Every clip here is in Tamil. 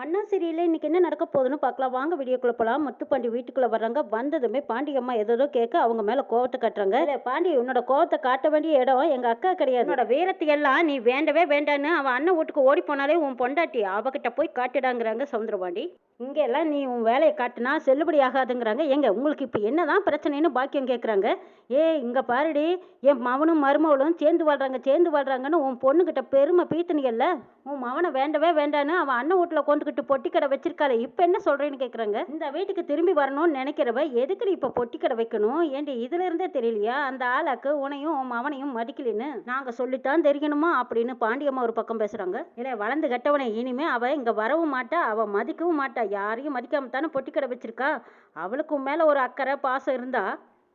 அண்ணா சீரியல்ல இன்னைக்கு என்ன நடக்க போகுதுன்னு பார்க்கலாம். வாங்க வீடியோக்குள்ள போலாம். முத்துப்பாண்டி வீட்டுக்குள்ள வர்றாங்க வந்ததுமே பாண்டியம்மா ஏதோ கேட்க அவங்க மேல கோவத்தை காட்டுறாங்க. "ஏலே, பாண்டி உன்னோட கோவத்தை காட்ட வேண்டிய இடம் எங்க அக்கா கிடையாது. உன்னோட வீரத்தை எல்லாம் நீ வேண்டவே வேண்டான்னு அவன் அண்ணன் வீட்டுக்கு ஓடி போனாலே உன் பொண்டாட்டி அவகிட்ட போய் காட்டிடாங்கிறாங்க சவுந்தரபாண்டி. இங்கே எல்லாம் நீ உன் வேலையை காட்டினா செல்லுபடி ஆகாதுங்கிறாங்க. எங்க உங்களுக்கு இப்போ என்னதான் பிரச்சனைன்னு பாக்கியம் கேட்குறாங்க ஏ இங்கே பாருடி என் மவனும் மருமவளும் சேர்ந்து வாழ்றாங்க சேர்ந்து வாழ்றாங்கன்னு உன் பொண்ணுக்கிட்ட பெருமை பீத்தனியல்ல உன் மவனை வேண்டவே வேண்டான்னு அவன் அண்ணன் வீட்டில் கொண்டுக்கிட்டு பொட்டி கடை இப்போ என்ன சொல்கிறேன்னு கேட்குறாங்க இந்த வீட்டுக்கு திரும்பி வரணும்னு நினைக்கிறவ எதுக்குடி இப்போ பொட்டி கடை வைக்கணும்? ஏண்டி இதுல இருந்தே தெரியலையா? அந்த ஆளாக்கு உனையும் உன் மவனையும் மதிக்கலின்னு நாங்கள் சொல்லித்தான் தெரியணுமா? அப்படின்னு பாண்டியம்மா ஒரு பக்கம் பேசுகிறாங்க இல்லை வளர்ந்து கட்டவனை இனிமே அவள் இங்கே வரவும் மாட்டா அவள் மதிக்கவும் மாட்டா. யாரையும் மதிக்காம தானே பொட்டி கடை வச்சிருக்கா? அவளுக்கு உன் மேல ஒரு அக்கறை பாசம் இருந்தா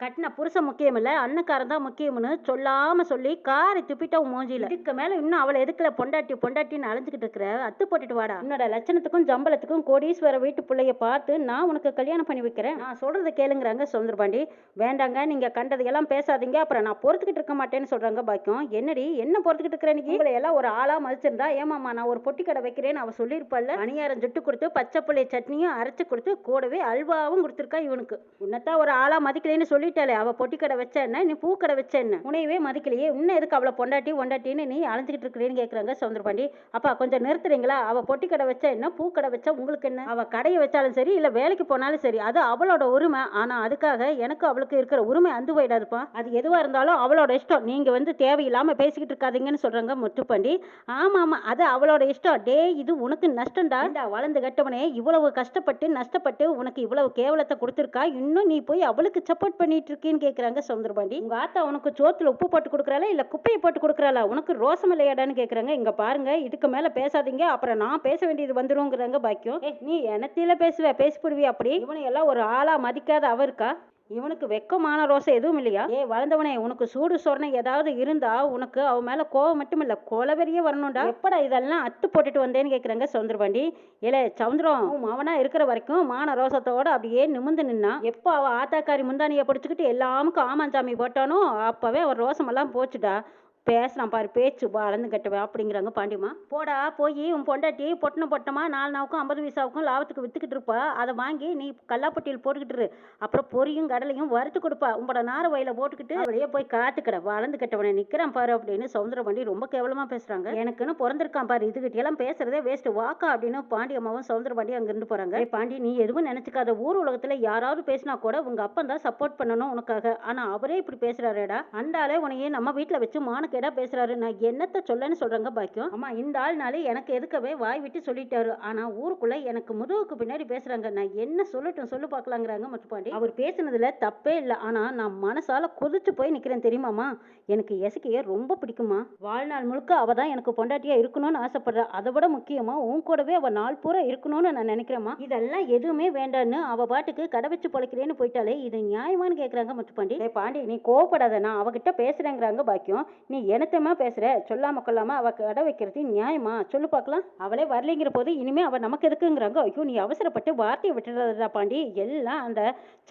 கட்டின புருஷன் முக்கியம் இல்லை அன்னக்காரன் தான் முக்கியம்னு சொல்லாமல் சொல்லி காரை துப்பிட்டா மூஞ்சியில். இதுக்கு மேலே இன்னும் அவளை எதுக்குல பொண்டாட்டி பொண்டாட்டின்னு அலைஞ்சிக்கிட்டு இருக்கிற? அத்து போட்டுட்டு வாடா. உன்னோட லட்சணத்துக்கும் ஜம்பளத்துக்கும் கோடீஸ்வர வீட்டு பிள்ளைய பார்த்து நான் உனக்கு கல்யாணம் பண்ணி வைக்கிறேன். நான் சொல்கிறத கேளுங்கிறாங்க சுந்தரபாண்டி வேண்டாங்க நீங்கள் கண்டதையெல்லாம் பேசாதீங்க. அப்புறம் நான் பொறுத்துக்கிட்டு இருக்க மாட்டேன்னு சொல்கிறாங்க பாக்கியம். என்னடி என்ன பொறுத்துக்கிட்டு இருக்கிற நீ? உங்களை எல்லாம் ஒரு ஆளாக மதிச்சிருந்தா ஏமாம்மா நான் ஒரு பொட்டி கடை வைக்கிறேன்னு அவள் சொல்லியிருப்பாள் அணியாரம் சுட்டு கொடுத்து பச்சை பிள்ளை சட்னியும் அரைச்சி கொடுத்து கூடவே அல்வாவும் கொடுத்துருக்கா இவனுக்கு. உன்னத்தான் ஒரு ஆளாக மதிக்கலைன்னு சொல்லி அவ பொட்டி கடை வச்ச என்ன நீ பூக்கடை வச்ச என்ன உனையவே மதிக்கலையே. இன்னும் எதுக்கு அவளை பொண்டாட்டி பொண்டாட்டின்னு நீ அலைஞ்சுக்கிட்டு இருக்கிறேன்னு கேட்குறாங்க சவுந்தரபாண்டி. அப்பா கொஞ்சம் நிறுத்துறீங்களா? அவ பொட்டி கடை வச்சா என்ன பூ கடை வச்சா உங்களுக்கு என்ன? அவ கடையை வச்சாலும் சரி இல்ல வேலைக்கு போனாலும் சரி அது அவளோட உரிமை. ஆனா அதுக்காக எனக்கு அவளுக்கு இருக்கிற உரிமை அந்து போயிடாதுப்பா. அது எதுவா இருந்தாலும் அவளோட இஷ்டம். நீங்க வந்து தேவையில்லாம பேசிக்கிட்டு இருக்காதீங்கன்னு சொல்றாங்க முத்துப்பாண்டி. ஆமா ஆமா. அது அவளோட இஷ்டம். டே இது உனக்கு நஷ்டம்டா. வளர்ந்து கட்டவனே இவ்வளவு கஷ்டப்பட்டு நஷ்டப்பட்டு உனக்கு இவ்வளவு கேவலத்தை கொடுத்துருக்கா? இன்னும் நீ போய் அவளுக்கு சப்போர்ட் பண்ணி பண்ணிட்டு இருக்கேன்னு கேட்குறாங்க சவுந்தரபாண்டி உங்க ஆத்தா உனக்கு சோத்துல உப்பு போட்டு கொடுக்குறாளா இல்ல குப்பையை போட்டு கொடுக்குறாளா? உனக்கு ரோசம் இல்லையாடான்னு கேக்குறாங்க. இங்க பாருங்க இதுக்கு மேல பேசாதீங்க. அப்புறம் நான் பேச வேண்டியது வந்துருங்கிறாங்க பாக்கியம். நீ எனத்தில பேசுவ? பேசிப்படுவி அப்படி? இவனை எல்லாம் ஒரு ஆளா மதிக்காத அவருக்கா இவனுக்கு வெக்கமான ரோசம் எதுவும் இல்லையா? ஏ வளர்ந்தவனே உனக்கு சூடு சொரணை ஏதாவது இருந்தா உனக்கு அவ மேல கோவம் மட்டும் இல்ல கொலவெறியே வரணும்டா. எப்படா இதெல்லாம் அத்து போட்டுட்டு வந்தேன்னு கேக்குறாங்க சவுந்தரபாண்டி. இல்ல சவுந்தரம் உன் அவனா இருக்கிற வரைக்கும் மான ரோசத்தோட அப்படியே நிமிந்து நின்னா எப்போ அவ ஆத்தாக்காரி முந்தானியை பிடிச்சிக்கிட்டு எல்லாமுக்கும் ஆமாஞ்சாமி போட்டானோ அப்பவே அவர் ரோசமெல்லாம் போச்சுடா. பேசுகிறான் பாரு பேச்சு வளர்ந்து கட்டுவேன் அப்படிங்கிறாங்க பாண்டியம்மா. போடா போய் உன் பொண்டாட்டி பொட்டணம் பொட்டமா நாலு நாவுக்கும் ஐம்பது பைசாவுக்கும் லாபத்துக்கு வித்துக்கிட்டு இருப்பா. அதை வாங்கி நீ கல்லாப்பட்டியில் போட்டுக்கிட்டு அப்புறம் பொரியும் கடலையும் வறுத்து கொடுப்பா. உங்களோட நார வயல போட்டுக்கிட்டு அப்படியே போய் காத்துக்கிட. வளர்ந்து கட்டவனே நிற்கிறான் பாரு அப்படின்னு சவுந்தரபாண்டி ரொம்ப கேவலமாக பேசுகிறாங்க எனக்குன்னு பிறந்திருக்கான் பாரு. இதுகிட்ட எல்லாம் பேசுறதே வேஸ்ட் வாக்கா அப்படின்னு பாண்டியம்மாவும் சவுந்தரபாண்டி அங்கிருந்து போகிறாங்க பாண்டி நீ எதுவும் நினச்சிக்காத. ஊர் உலகத்தில் யாராவது பேசினா கூட உங்கள் அப்பன் தான் சப்போர்ட் பண்ணணும் உனக்காக. ஆனால் அவரே இப்படி பேசுகிறாரேடா அந்த உனையே நம்ம வீட்டில் வச்சு மானக்கேடா பேசுறாரு. நான் என்னத்த சொல்லன்னு சொல்றாங்க பாக்கியம். ஆமா இந்த ஆள்னாலே எனக்கு எதுக்கவே வாய் விட்டு சொல்லிட்டாரு. ஆனா ஊருக்குள்ள எனக்கு முதுகுக்கு பின்னாடி பேசுறாங்க. நான் என்ன சொல்லட்டும் சொல்லு பார்க்கலாங்கிறாங்க முத்துப்பாண்டி அவர் பேசுனதுல தப்பே இல்லை. ஆனா நான் மனசால கொதிச்சு போய் நிக்கிறேன் தெரியுமாமா? எனக்கு எசக்கிய ரொம்ப பிடிக்குமா? வாழ்நாள் முழுக்க அவ தான் எனக்கு பொண்டாட்டியா இருக்கணும்னு ஆசைப்படுறா. அதை விட முக்கியமா உன் கூடவே அவ நாள் பூரா இருக்கணும்னு நான் நினைக்கிறேம்மா. இதெல்லாம் எதுவுமே வேண்டான்னு அவ பாட்டுக்கு கடை வச்சு பொழைக்கிறேன்னு போயிட்டாலே இது நியாயமான்னு கேக்குறாங்க முத்துப்பாண்டி "டேய் பாண்டி நீ கோவப்படாத. நான் அவகிட்ட பேசுறேங்கிறாங்க பாக்கியம். நீ எனத்தமா பேசுகிற சொல்லாம கொள்ளாம அவள் கடை வைக்கிறது நியாயமா? சொல்லு பார்க்கலாம். அவளே வரலைங்கிற போது இனிமே அவள் நமக்கு எதுக்குங்கிறாங்க. ஐயோ நீ அவசரப்பட்டு வார்த்தையை விட்டுறதா பாண்டி. எல்லாம் அந்த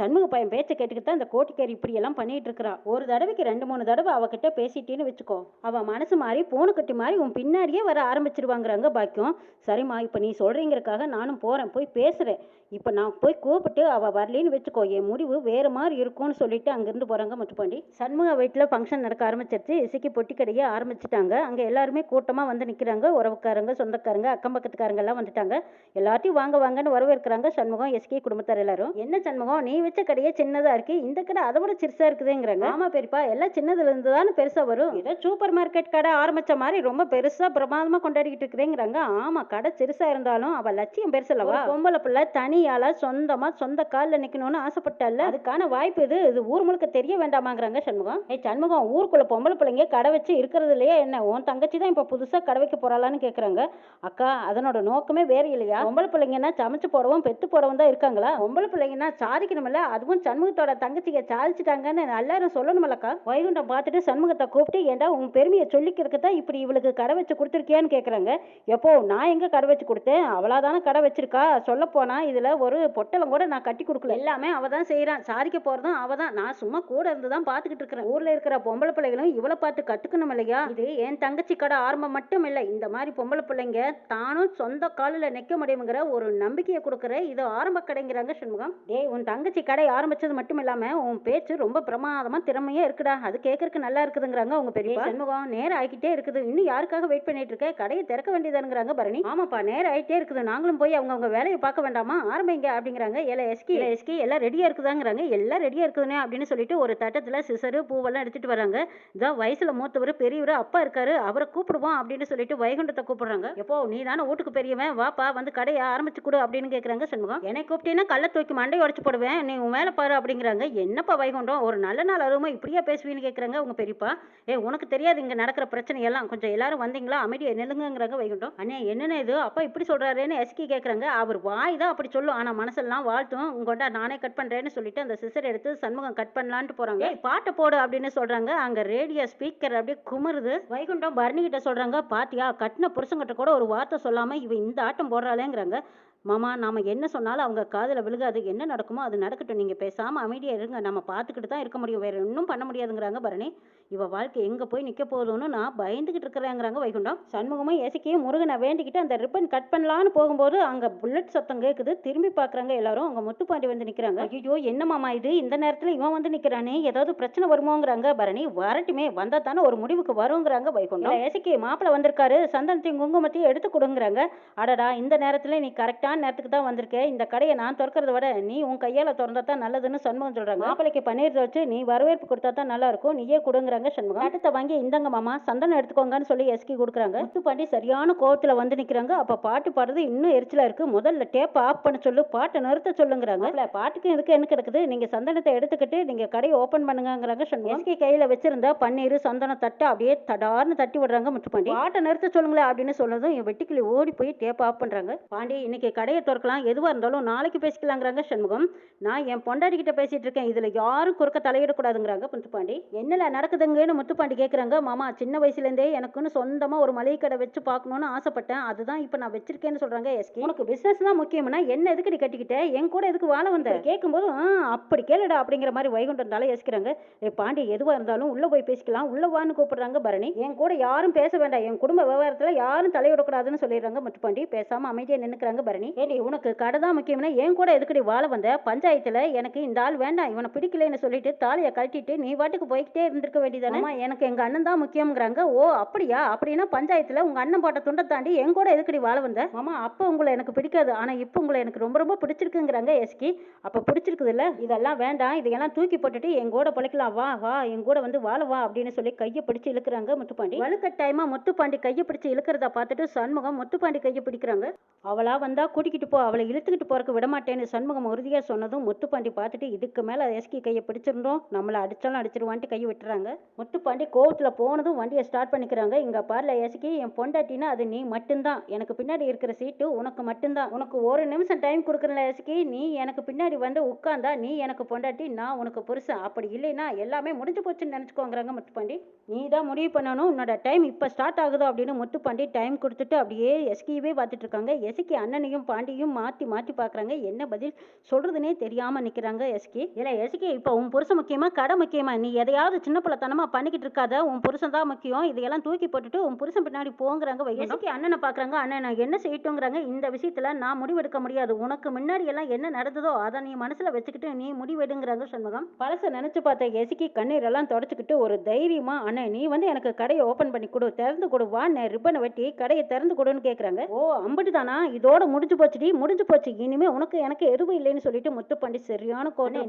சண்முக பையன் பேச்சை கேட்டுக்கிட்டு தான் அந்த கோட்டிக்காரி இப்படியெல்லாம் பண்ணிகிட்டு பண்ணிட்டு இருக்கிறா. ஒரு தடவைக்கு ரெண்டு மூணு தடவை அவகிட்ட பேசிட்டேன்னு வச்சுக்கோ. அவள் மனசு மாறி பூனை கட்டி மாதிரி உன் பின்னாடியே வர ஆரம்பிச்சிருவாங்கிறாங்க பாக்கியம். சரிம்மா இப்போ நீ சொல்றீங்கிறக்காக நானும் போறேன். போய் பேசுறேன். இப்போ நான் போய் கூப்பிட்டு அவள் வரலின்னு வச்சுக்கோ. என் முடிவு வேறு மாதிரி இருக்கும்னு சொல்லிட்டு அங்கிருந்து போறாங்க முத்துப்பாண்டி சண்முக வீட்டில் ஃபங்க்ஷன் நடக்க ஆரம்பிச்சிருச்சு. இசைக்கு பொட்டி கடையை ஆரம்பிச்சிட்டாங்க. அங்க எல்லாருமே கூட்டமா வந்து நிக்கிறாங்க. உறவுக்காரங்க சொந்தக்காரங்க அக்கம் பக்கத்துக்காரங்க எல்லாம் வந்துட்டாங்க. எல்லாத்தையும் வாங்க வாங்கன்னு வரவேற்கிறாங்க சண்முகம் எஸ்கே குடும்பத்தார் எல்லாரும். என்ன சண்முகம்? நீ வச்ச கடையே சின்னதா இருக்கு. இந்த கடை அதை விட சிறுசா இருக்குதுங்கிறாங்க. ஆமா பெரியப்பா எல்லாம் சின்னதுல இருந்து தானே பெருசா வரும். ஏதோ சூப்பர் மார்க்கெட் கடை ஆரம்பிச்ச மாதிரி ரொம்ப பெருசா பிரமாதமா கொண்டாடிக்கிட்டு இருக்கிறேங்கிறாங்க. ஆமா கடை சிறுசா இருந்தாலும் அவ லட்சியம் பெருசு அல்லவா பொம்பளை பிள்ளை தனியால சொந்தமா சொந்த கால்ல நிக்கணும்னு ஆசைப்பட்டால அதுக்கான வாய்ப்பு இது இது ஊர் முழுக்க தெரிய வேண்டாமாங்கிறாங்க சண்முகம். ஏய் சண்முகம் ஊருக்குள்ள பொம்பளை பிள்ளைங்க கடை வச்சு இருக்கிறது இல்லையா என்ன? உன் தங்கச்சி தான் இப்போ புதுசாக கடை வைக்க கேட்குறாங்க அக்கா அதனோட நோக்கமே வேறு இல்லையா? பொம்பளை பிள்ளைங்கன்னா சமைச்சு போடவும் பெத்து போடவும் தான் இருக்காங்களா? பொம்பளை பிள்ளைங்கன்னா சாதிக்கணுமில்ல? அதுவும் சண்முகத்தோட தங்கச்சிங்க சாதிச்சிட்டாங்கன்னு எல்லாரும் சொல்லணுமில்லக்கா வைகுண்டம் பார்த்துட்டு சண்முகத்தை கூப்பிட்டு ஏண்டா உன் பெருமையை சொல்லிக்கிறதுக்கு தான் இப்படி இவளுக்கு கடை வச்சு கொடுத்துருக்கியான்னு கேட்குறாங்க எப்போ நான் எங்கே கடை வச்சு கொடுத்தேன்? அவளாதானே கடை வச்சிருக்கா? சொல்ல போனால் இதில் ஒரு பொட்டலம் கூட நான் கட்டி கொடுக்கல. எல்லாமே அவள் தான் செய்கிறான் சாதிக்க போகிறதும் அவள் தான். நான் சும்மா கூட இருந்து தான் பார்த்துக்கிட்டு இருக்கிறேன். ஊரில் இருக்கிற பொம்பளை பிள்ளைகளும் இவளை பார்த்து கத்து கத்துக்கணும் இல்லையா? இது என் தங்கச்சி கடை ஆரம்பம் மட்டும் இல்லை. இந்த மாதிரி பொம்பளை பிள்ளைங்க தானும் சொந்த காலில் நிற்க முடியுங்கிற ஒரு நம்பிக்கையை கொடுக்குற இது ஆரம்ப கடைங்கிறாங்க சண்முகம். டேய் உன் தங்கச்சி கடை ஆரம்பிச்சது மட்டும் இல்லாம உன் பேச்சு ரொம்ப பிரமாதமா திறமையா இருக்குடா. அது கேட்கறதுக்கு நல்லா இருக்குதுங்கிறாங்க உங்க பெரிய சண்முகம் நேரம் ஆகிக்கிட்டே இருக்குது. இன்னும் யாருக்காக வெயிட் பண்ணிட்டு இருக்க? கடையை திறக்க வேண்டியதானுங்கிறாங்க பரணி. ஆமாப்பா நேரம் ஆயிட்டே இருக்குது. நாங்களும் போய் அவங்க அவங்க வேலையை பார்க்க வேண்டாமா? ஆரம்பிங்க அப்படிங்கிறாங்க. எல்லாம் எஸ்கி இல்லை எஸ்கி எல்லாம் ரெடியா இருக்குதாங்கிறாங்க. எல்லாம் ரெடியா இருக்குதுனே அப்படின்னு சொல்லிட்டு ஒரு தட்டத்துல சிசரு பூவெல்லாம் எடுத்துட்டு வராங்க. இதான் வயசுல மூத்தவர் பெரியவர் அப்பா இருக்காரு அவரை கூப்பிடுவோம் அப்படின்னு சொல்லிட்டு வைகுண்டத்தை கூப்பிடுறாங்க. எப்போ நீ தானே வீட்டுக்கு பெரியவன் வாப்பா வந்து கடையை ஆரம்பிச்சு கொடு அப்படின்னு கேட்குறாங்க சண்முகம். என்னை கூப்பிட்டீங்கன்னா கள்ள தூக்கி மண்டை உடச்சு போடுவேன் நீ உன் மேலே பாரு அப்படிங்கிறாங்க. என்னப்பா வைகுண்டம்? ஒரு நல்ல நாள் அதுவுமா இப்படியா பேசுவீன்னு கேட்குறாங்க உங்க பெரியப்பா. ஏ உனக்கு தெரியாது இங்கே நடக்கிற பிரச்சனை எல்லாம் கொஞ்சம் எல்லாரும் வந்தீங்களா? அமைதியை நெலுங்கிறாங்க வைகுண்டம். அண்ணே என்னென்ன இது? அப்பா இப்படி சொல்கிறாருன்னு எஸ்கி கேட்குறாங்க அவர் வாய் தான் அப்படி சொல்லும். ஆனால் மனசெல்லாம் வாழ்த்தும். உங்கள்கிட்ட நானே கட் பண்ணுறேன்னு சொல்லிட்டு அந்த சிசர் எடுத்து சண்முகம் கட் பண்ணலான்ட்டு போகிறாங்க பாட்டை போடு அப்படின்னு சொல்கிறாங்க அங்கே ரேடியோ ஸ்பீக்கர் அப்படியே குமருது வைகுண்டம் பரணி கிட்ட சொல்றாங்க பாத்தியா கட்டின புருஷங்கிட்ட கூட ஒரு வார்த்தை சொல்லாம இவ இந்த ஆட்டம் போடுறாளேங்கிறாங்க. மாமா நாம என்ன சொன்னாலும் அவங்க காதில் விழுகாது. என்ன நடக்குமோ அது நடக்கட்டும். நீங்கள் பேசாமல் அமைதியாக இருங்க. நம்ம பார்த்துக்கிட்டு தான் இருக்க முடியும். வேறு ஒன்றும் பண்ண முடியாதுங்கிறாங்க பரணி. இவ வாழ்க்கை எங்கே போய் நிற்க போதும்னு நான் பயந்துக்கிட்டு இருக்கிறேங்கிறாங்க வைகுண்டம். சண்முகமும் எசக்கியும் முருகனை வேண்டிக்கிட்டு அந்த ரிப்பன் கட் பண்ணலான்னு போகும்போது அங்கே புல்லட் சத்தம் கேட்குது திரும்பி பார்க்குறாங்க எல்லாரும். அவங்க முத்துப்பாண்டி வந்து நிற்கிறாங்க ஐயோ என்ன மாமா இது? இந்த நேரத்தில் இவன் வந்து நிற்கிறானே ஏதாவது பிரச்சனை வருமோங்கிறாங்க பரணி. வரட்டுமே. வந்தால் தானே ஒரு முடிவுக்கு வருங்கிறாங்க வைகுண்டம். எசக்கி மாப்பிள்ளை வந்திருக்காரு. சந்தனத்தையும் குங்குமத்தையும் எடுத்து கொடுங்கிறாங்க. அடடா இந்த நேரத்தில் நீ கரெக்டாக கரெக்டான நேரத்துக்கு தான் வந்திருக்க இந்த கடையை நான் திறக்கிறத விட நீ உன் கையால திறந்தா தான் நல்லதுன்னு சண்முகம் சொல்றாங்க. மாப்பிளைக்கு பன்னீர் வச்சு நீ வரவேற்பு கொடுத்தா தான் நல்லா இருக்கும். நீயே கொடுங்கிறாங்க சண்முகம். அடுத்த வாங்கி இந்தாங்க மாமா சந்தனம் எடுத்துக்கோங்கன்னு சொல்லி எஸ்கி கொடுக்குறாங்க. முத்துப்பாண்டி சரியான கோவத்துல வந்து நிக்கிறாங்க. அப்ப பாட்டு பாடுறது இன்னும் எரிச்சலா இருக்கு. முதல்ல டேப் ஆஃப் பண்ண சொல்லு பாட்டை நிறுத்த சொல்லுங்கிறாங்க. இல்ல பாட்டுக்கு இதுக்கு என்ன கிடக்குது? நீங்க சந்தனத்தை எடுத்துக்கிட்டு நீங்க கடையை ஓபன் பண்ணுங்கங்கிறாங்க சண்முகம். எஸ்கி கையில வச்சிருந்த பன்னீர் சந்தன தட்டை அப்படியே தடார்னு தட்டி விடுறாங்க முத்துப்பாண்டி பாட்டை நிறுத்த சொல்லுங்களேன் அப்படின்னு சொன்னதும் என் வெட்டிக்கிளி ஓடி போய் டேப் ஆஃப் பண்றாங்க. பாண்டி இன்னைக்கு கடையை திறக்கலாம். எதுவா இருந்தாலும் நாளைக்கு பேசிக்கலாங்கிறாங்க சண்முகம். நான் என் பொண்டாட்டி கிட்ட பேசிட்டு இருக்கேன். இதுல யாரும் குறுக்க தலையிடக்கூடாதுங்கிறாங்க முத்துப்பாண்டி. என்னல நடக்குதுங்கன்னு முத்துப்பாண்டி கேக்குறாங்க. மாமா சின்ன வயசுல இருந்தே எனக்குன்னு சொந்தமா ஒரு மளிகை கடை வச்சு பார்க்கணும்னு ஆசைப்பட்டேன். அதுதான் இப்ப நான் வச்சிருக்கேன்னு சொல்றாங்க எஸ்கி. உனக்கு பிசினஸ் தான் முக்கியம்னா என்ன எதுக்கு நீ கட்டிக்கிட்ட? என் கூட எதுக்கு வாழ வந்த? கேட்கும்போது அப்படி கேளுடா அப்படிங்கிற மாதிரி வைகுண்டம் தலை யோசிக்கிறாங்க ஏ பாண்டி எதுவா இருந்தாலும் உள்ள போய் பேசிக்கலாம். உள்ள வான்னு கூப்பிடுறாங்க பரணி. என் கூட யாரும் பேச வேண்டாம். என் குடும்ப விவகாரத்துல யாரும் தலையிடக்கூடாதுன்னு சொல்லிடுறாங்க முத்துப்பாண்டி. பேசாம அமைதியா நின்னுக்கிறாங்க பரணி. ஏடி உனக்கு கடை தான் முக்கியம்னா என் கூட எதுக்குடி வாழ வந்த? பஞ்சாயத்துல எனக்கு இந்த ஆள் வேண்டாம் இவனை பிடிக்கலைன்னு சொல்லிட்டு தாலியை கழட்டிட்டு நீ வாட்டுக்கு போய்கிட்டே இருந்திருக்க வேண்டியதானே? எனக்கு எங்க அண்ணன் தான் முக்கியம்ங்கிறாங்க. ஓ அப்படியா? அப்படின்னா பஞ்சாயத்துல உங்க அண்ணன் போட்ட துண்டை தாண்டி என் கூட எதுக்குடி வாழ வந்த? மாமா அப்ப உங்களை எனக்கு பிடிக்காது. ஆனா இப்போ உங்களை எனக்கு ரொம்ப ரொம்ப பிடிச்சிருக்குங்கிறாங்க எஸ்கி. அப்ப பிடிச்சிருக்குது இல்ல? இதெல்லாம் வேண்டாம் இதையெல்லாம் தூக்கி போட்டுட்டு என் கூட பிழைக்கலாம் வா வா என் கூட வந்து வாழ வா அப்படின்னு சொல்லி கையை பிடிச்சு இழுக்கிறாங்க முத்துப்பாண்டி. வலுக்கட்டாயமா முத்துப்பாண்டி கையை பிடிச்சு இழுக்கிறத பார்த்துட்டு சண்முகம் முத்துப்பாண்டி கையை பிடிக்கிறாங்க. அவளா வந்தா கூட்டிக்கிட்டு போ அவளை இழுத்துக்கிட்டு போறக்கு விட மாட்டேன்னு சண்முகம் உறுதியாக சொன்னதும் முத்துப்பாண்டி பார்த்துட்டு இதுக்கு மேல எஸ்கி கையை பிடிச்சிருந்தோம் நம்மளை அடிச்சாலும் அடிச்சிருவான்ட்டு கையை விட்டுறாங்க. முத்துப்பாண்டி கோவத்தில் போனதும் வண்டியை ஸ்டார்ட் பண்ணிக்கிறாங்க. இங்கே பாருல எஸ்கி என் பொண்டாட்டினா அது நீ மட்டும்தான். எனக்கு பின்னாடி இருக்கிற சீட்டு உனக்கு மட்டும்தான். உனக்கு ஒரு நிமிஷம் டைம் கொடுக்குறல எஸ்கி நீ எனக்கு பின்னாடி வந்து உட்காந்தா நீ எனக்கு பொண்டாட்டி நான் உனக்கு புருஷன். அப்படி இல்லைன்னா எல்லாமே முடிஞ்சு போச்சுன்னு நினச்சிக்கோங்கிறாங்க முத்துப்பாண்டி. நீ தான் முடிவு பண்ணணும். உன்னோட டைம் இப்போ ஸ்டார்ட் ஆகுதோ? அப்படின்னு முத்துப்பாண்டி டைம் கொடுத்துட்டு அப்படியே எஸ்கியவே பார்த்துட்டு இருக்காங்க. எஸ்கி அண்ணனையும் பாண்டியும் மாற்றி மாற்றி பார்க்குறாங்க என்ன பதில் சொல்றதுனே தெரியாம நிற்கிறாங்க எஸ்கே. இல்லை எஸ்கே இப்போ உன் புருஷன் முக்கியமா கடை முக்கியமா? நீ எதையாவது சின்ன பிள்ளைத்தனமா பண்ணிக்கிட்டு இருக்காத. உன் புருஷன் தான் முக்கியம். இதையெல்லாம் தூக்கி போட்டுட்டு உன் புருஷன் பின்னாடி போங்கிறாங்க எஸ்கே அண்ணனை பார்க்குறாங்க அண்ணன் நான் என்ன செய்யட்டுங்கிறாங்க இந்த விஷயத்துல நான் முடிவெடுக்க முடியாது. உனக்கு முன்னாடி எல்லாம் என்ன நடந்ததோ அதை நீ மனசுல வச்சுக்கிட்டு நீ முடிவெடுங்கிறாங்க சண்முகம். பழச நினைச்சு பார்த்த எசுக்கி கண்ணீரெல்லாம் தொடச்சிக்கிட்டு ஒரு தைரியமா அண்ணன் நீ வந்து எனக்கு கடையை ஓப்பன் பண்ணி கொடு திறந்து கொடு வா நான் ரிப்பனை வெட்டி கடையை திறந்து கொடுன்னு கேட்குறாங்க ஓ அம்பிட்டு தானா இதோட முடிஞ்சு போச்சுடி முடிஞ்சு போச்சு. இனிமே உனக்கு எனக்கு எதுவும் இல்லைன்னு சொல்லிட்டு முத்துப்பாண்டி சரியான கோட்டை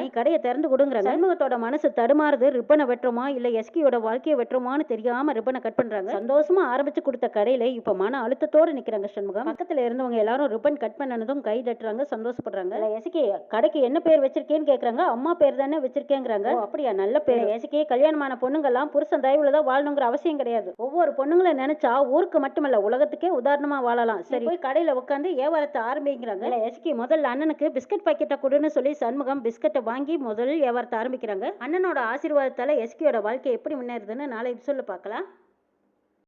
நீ கடையை திறந்து கொடுங்கிறாங்க. சண்முகத்தோட மனசு தடுமாறுது ரிப்பனை வெட்டுறோமா இல்ல எஸ்கியோட வாழ்க்கையை வெட்டுறோமான்னு தெரியாம ரிப்பனை கட் பண்றாங்க. சந்தோஷமா ஆரம்பிச்சு கொடுத்த கடையில இப்ப மன அழுத்தத்தோட நிக்கிறாங்க சண்முகம். பக்கத்துல இருந்தவங்க எல்லாரும் ரிப்பன் கட் பண்ணனதும் கை தட்டுறாங்க சந்தோஷப்படுறாங்க. எஸ்கி கடைக்கு என்ன பேர் வச்சிருக்கேன்னு கேக்குறாங்க. அம்மா பேர் தானே வச்சிருக்கேங்கிறாங்க. அப்படியா? நல்ல பேர். எஸ்கி கல்யாணமான பொண்ணுங்கெல்லாம் புருஷன் தயவுல தான் வாழணுங்கிற அவசியம் கிடையாது. ஒவ்வொரு பொண்ணுங்களை நினைச்சா ஊருக்கு மட்டுமல்ல உலகத்துக்கே உதாரணமா வாழலாம். சரி. போய் கடையில உட்காந்து வியாபாரத்தை ஆரம்பிக்கிறாங்க. எஸ்கி முதல்ல அண்ணனுக்கு பிஸ்கட் பாக்கெட்டை கொடுன்னு சொல்லி சண்முகம் பிஸ்கட்டை வாங்கி முதல் வியாபாரத்தை ஆரம்பிக்கிறாங்க. அண்ணனோட ஆசீர்வாதத்தால எஸ்கியோட வாழ்க்கை எப்படி முன்னேறுதுன்னு நாளை சொல்ல பார்க்கலாம்.